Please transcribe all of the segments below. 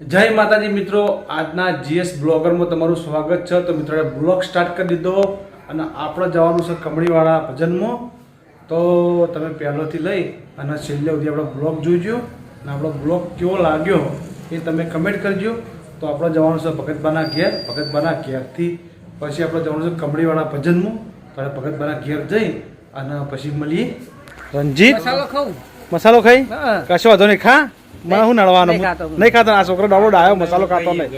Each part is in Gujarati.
જય માતાજી મિત્રો આજના જીએસ બ્લોગરમાં તમારું સ્વાગત છે. તો મિત્રો બ્લોગ સ્ટાર્ટ કરી દીધો અને આપણે જવાનું છે કમળીવાળા ભજનમાં. તો તમે પહેલોથી લઈ અને છેલ્લે સુધી આપણો બ્લોગ જોઈજો અને આપણો બ્લોગ કેવો લાગ્યો એ તમે કમેન્ટ કરજો. તો આપણે જવાનું છે ભગતબાના ઘેર. ભગતબાના ઘેરથી પછી આપણે જવાનું છે કમળીવાળા ભજનમાં. તો આપણે ભગતબાના ઘેર જઈ અને પછી મળીએ. રંજીત મસાલો ખાઉં? મસાલો ખાઈ? કશો વાંધો નહીં ખા? મને શું નડવાનું નહીં ખાતો આ છોકરો ડાબો ડાયો મસાલો ખાતો નહીં.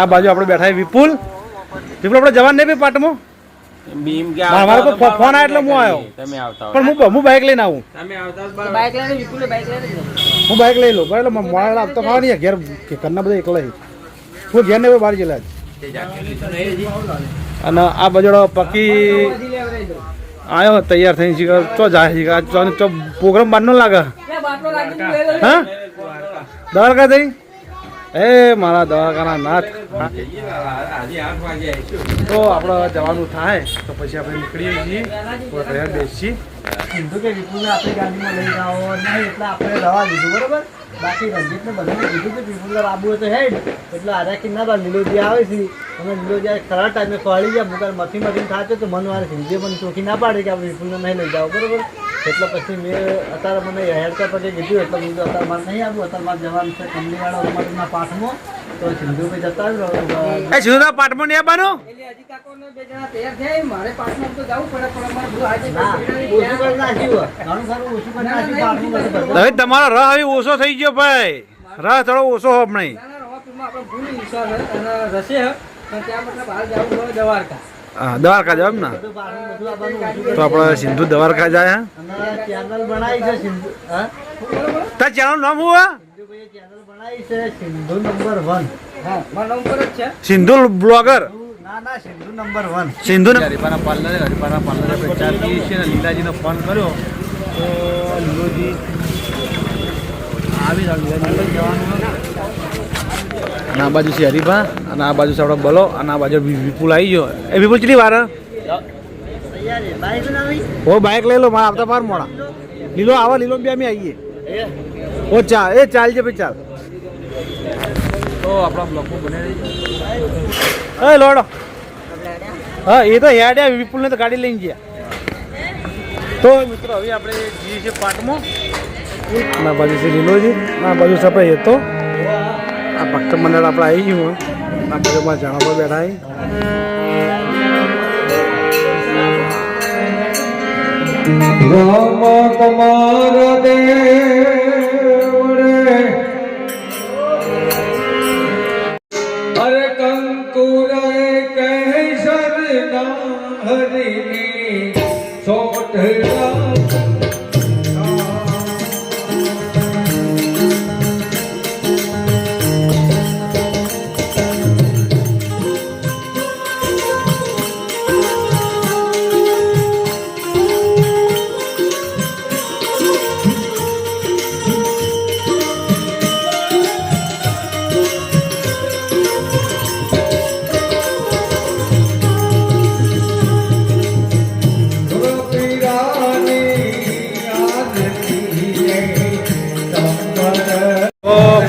આ બાજુ આપણે બેઠા વિપુલ. વિપુલ આપણે જવાન નહીં ભાઈ પાટમાં? મારો કોઈ ફોન આવ્યો એટલે હું આવ્યો. પણ હું હું બાઇક લઈને આવું. હું બાઇક લઈ લઉં. બરાબર મોડા આપતો ખાવા નહીં ઘેર કે ઘરના બધા એકલા હું ઘેર ને બહાર ગયેલા છે. અને આ બજડો પકી. આવ્યો તૈયાર થઈને ચો જાય ચો પ્રોગ્રામ પ્રોગ્રામ બહારનો લાગે. હા? દ્વારકા જઈ એ, મારા દવાખાના નાથ. તો આપણે જવાનું થાય, તો પછી આપણે નીકળીએ છીએ ઘરે બેસીએ. કે વિપુલને આપણી ગાડીમાં લઈ જાઓ એટલે આપણે બરોબર? બાકી રંજીતને બધાને કે વિપુલને આબુ તો હેડ. એટલે આરાકી ના બા લીલોજી આવે છે. અને લીલોજી ખરા ટાઈમે ખોવાડી ગયા મુકાર મથી થાચો તો મન મારે સિંધે પણ ચોખી ના પાડે કે આપણે વિપુલને નહીં લઈ જાઓ, બરોબર? એટલે પછી મેં અત્યારે મને હેડતા પછી કીધું એટલે કીધું અત્યારે મારે નહીં આવ્યું અત્યારે મારે જવાનું છે કંપનીવાળા ઉમરના પાઠમાં. તો સિંધુ ભાઈ જતા રહ્યો એ જુદા નહીં આવવાનું? એટલે હજી કાકોને બે જણા તૈયાર થયા. મારે તો જવું પડે પણ અમારે તમારો રહ હવે ઓછો થઈ ગયો ભાઈ. રહ થોડો ઓછો આપણે રસે ત્યાં મતલબ હાલ જવું દ્વારકા. હા, દ્વારકા જાવ ને? ઓછું કરી તો આપણે સિંધુ દ્વારકા જાય છે તાર ચેનલ નામ હું? છે સિંધુ છે બ્લોગર. ના ના સિંધુ હરિપાના પાર્લર હરિપાના પાર્લર આપણે ચાર પીએ છીએ ફોન કર્યો તો લીલોજી આવી જાવ જવાનું અને આ બાજુ છે હરિભા અને આ બાજુ છે આપણો બલો અને આ બાજુ વિપુલ આવી ગયો. એ વિપુલ કેટલી વાર? ઓ બાઇક લઈ લો મારા આવતા પાર મોડા. લીલો આવો લીલો બી અમે આવીએ. ઓ ચાલ એ ચાલ છે ભાઈ ચાલ. તો આપણા બ્લોકમાં બને એ લોડો. હા એ તો હેડ્યા વિપુલને તો ગાડી લઈને ગયા. તો મિત્રો હવે આપણે જઈએ છીએ પાટમાં. ના બાજુ છે લીલોજી ના બાજુ આ ભક્ત મંડળ આપણે આવી ગયું આ બાજુમાં જણાવવા બેઠા રામ તમારા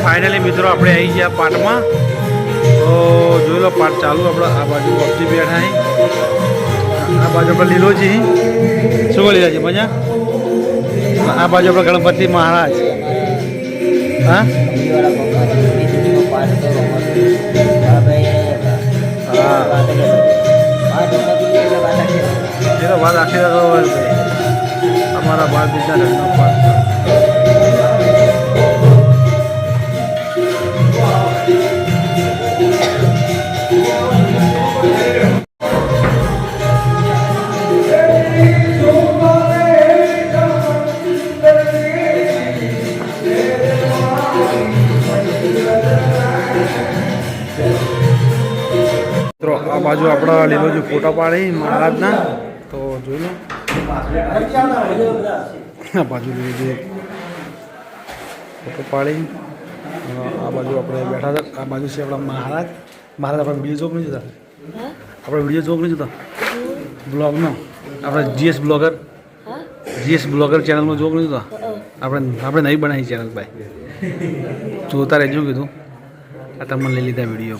ફાઇનલી મિત્રો, આપણે આવી ગયા પાટમાં. તો જોઈ લો, પાટ ચાલુ આપણે, આ બાજુ અબજી બેઠા આ બાજુ આપણે લીલોજી શું કહો છે, મજા? આ બાજુ આપણે ગણપતિ મહારાજ. હા? હા. વાત દો અમારા બાર બીજા રંગનો પાઠ. આ બાજુ આપણા લીલોજી ફોટા પાડી મહારાજના. તો જોઈ લો. આ બાજુ લીલોજી ફોટો પાડી. આ બાજુ આપણે બેઠા હતા. આ બાજુ છે આપણા મહારાજ. મહારાજ આપણે વીડિયો જોક નહીં જોતા. આપણે વીડિયો જોક નહીં જોતા. બ્લોગનો આપણે જીએસ બ્લોગર. જીએસ બ્લોગર ચેનલમાં જોક નહીં જોતા. આપણે આપણે નહીં બનાવી ચેનલ ભાઈ. જોતા રહેજો કીધું. આ તમે લઈ લીધા વીડિયો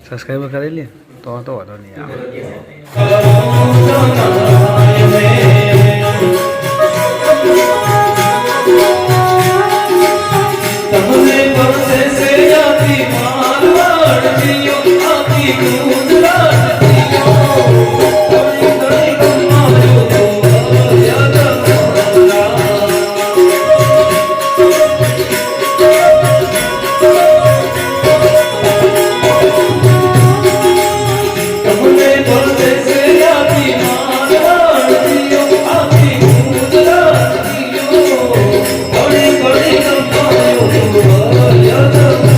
સબસ્ક્રાઈબ કરેલી તો તો વાંધો નહીં. આવે. olhando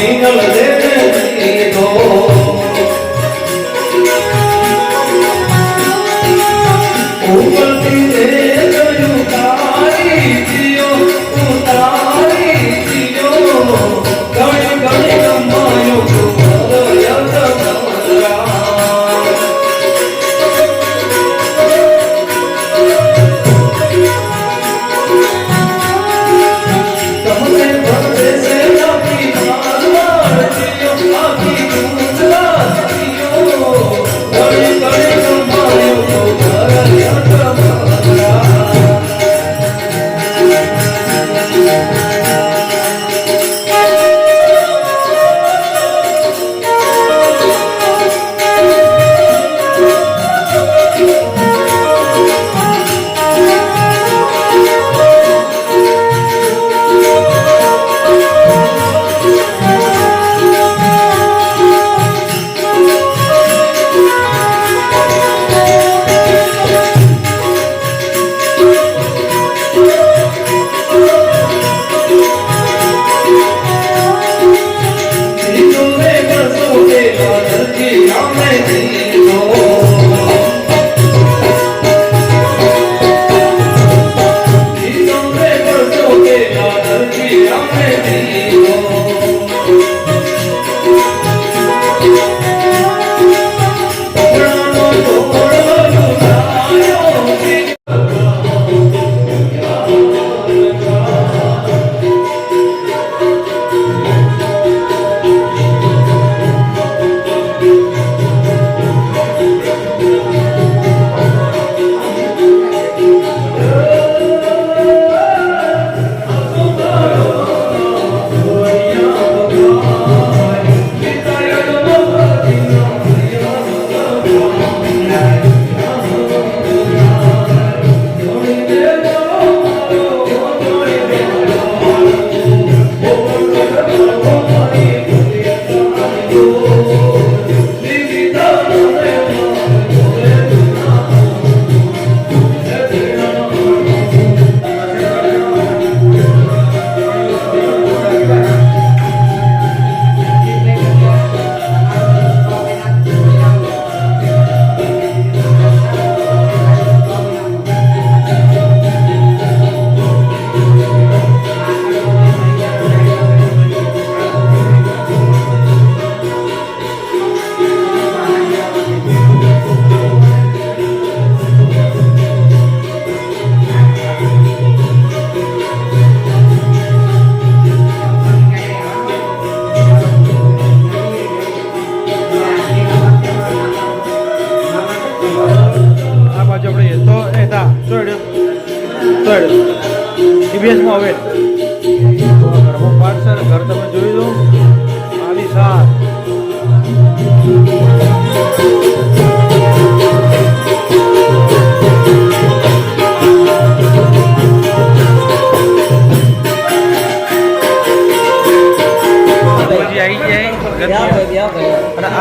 நீங்களது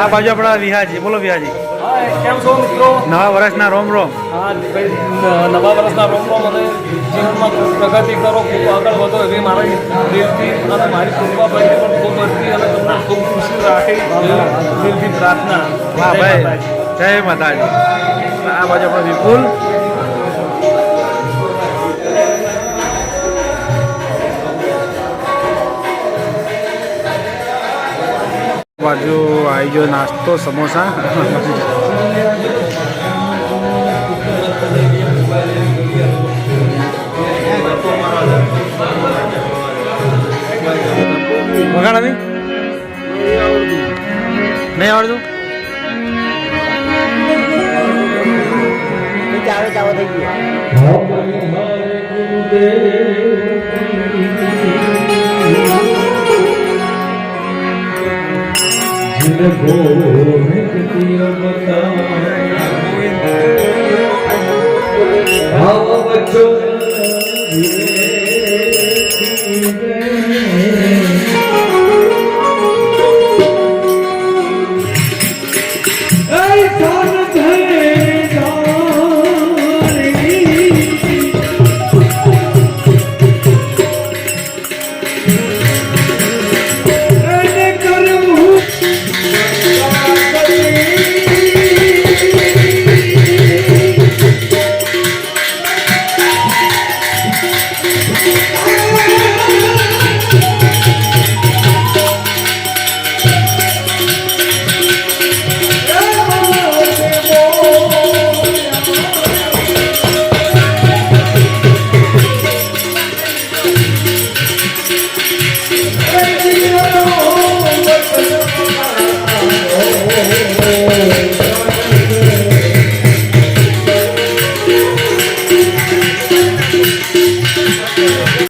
આ બાજુ આપણા વિહાજી. બોલો વિહાજી. કેમ છો મિત્રો? નવા વર્ષના રોમ રોમ નવા વર્ષના રોમ રોમ અને જીવનમાં પ્રગતિ કરો ખૂબ આગળ વધો એવી મારી દિલથી અને મારી કૃપાભાઈ પણ ખૂબ હતી અને તમને ખૂબ ખુશી રાખે દિલથી પ્રાર્થના. વાહ ભાઈ. જય માતાજી. આ બાજુ આપણે વિપુલ. બાજુ આવી ગયો નાસ્તો સમોસા. વગાડા નહીં. નહીં આવડતું? ચાલો ચાલો થઈ ગયું. बताओ बच्चों